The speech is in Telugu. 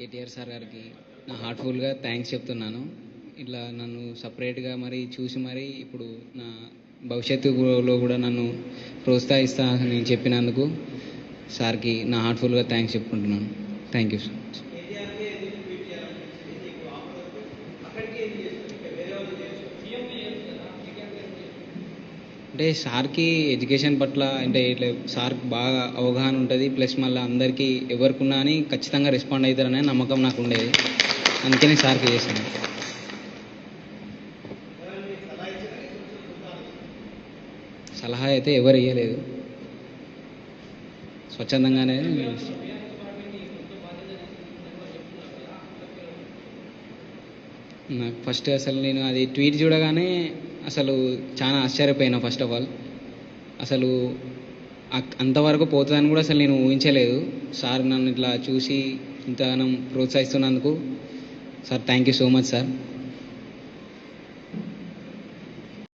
కేటీఆర్ సార్ గారికి నా హార్ట్ఫుల్గా థ్యాంక్స్ చెప్తున్నాను. ఇట్లా నన్ను సపరేట్గా మరి చూసి మరి ఇప్పుడు నా భవిష్యత్తులో కూడా నన్ను ప్రోత్సహిస్తా అని చెప్పినందుకు సార్కి నా హార్ట్ఫుల్గా థ్యాంక్స్ చెప్పుకుంటున్నాను. థ్యాంక్ యూ సో మచ్ అంటే సార్కి ఎడ్యుకేషన్ పట్ల అంటే ఇట్లా సార్కి బాగా అవగాహన ఉంటుంది ప్లస్ మళ్ళీ అందరికీ ఎవరికున్నా అని ఖచ్చితంగా రెస్పాండ్ అవుతారనే నమ్మకం నాకు ఉండేది. అందుకని సార్కి చేశాను. సలహా అయితే ఎవరు ఇవ్వలేదు స్వచ్ఛందంగానే నాకు ఫస్ట్ అసలు నేను అది ట్వీట్ చూడగానే అసలు చాలా ఆశ్చర్యపోయినా ఫస్ట్ ఆఫ్ ఆల్ అసలు అంతవరకు పోతుందని కూడా అసలు నేను ఊహించలేదు. సార్ నన్ను ఇట్లా చూసి ఇంతగానం ప్రోత్సహిస్తున్నందుకు. Sir thank you so much sir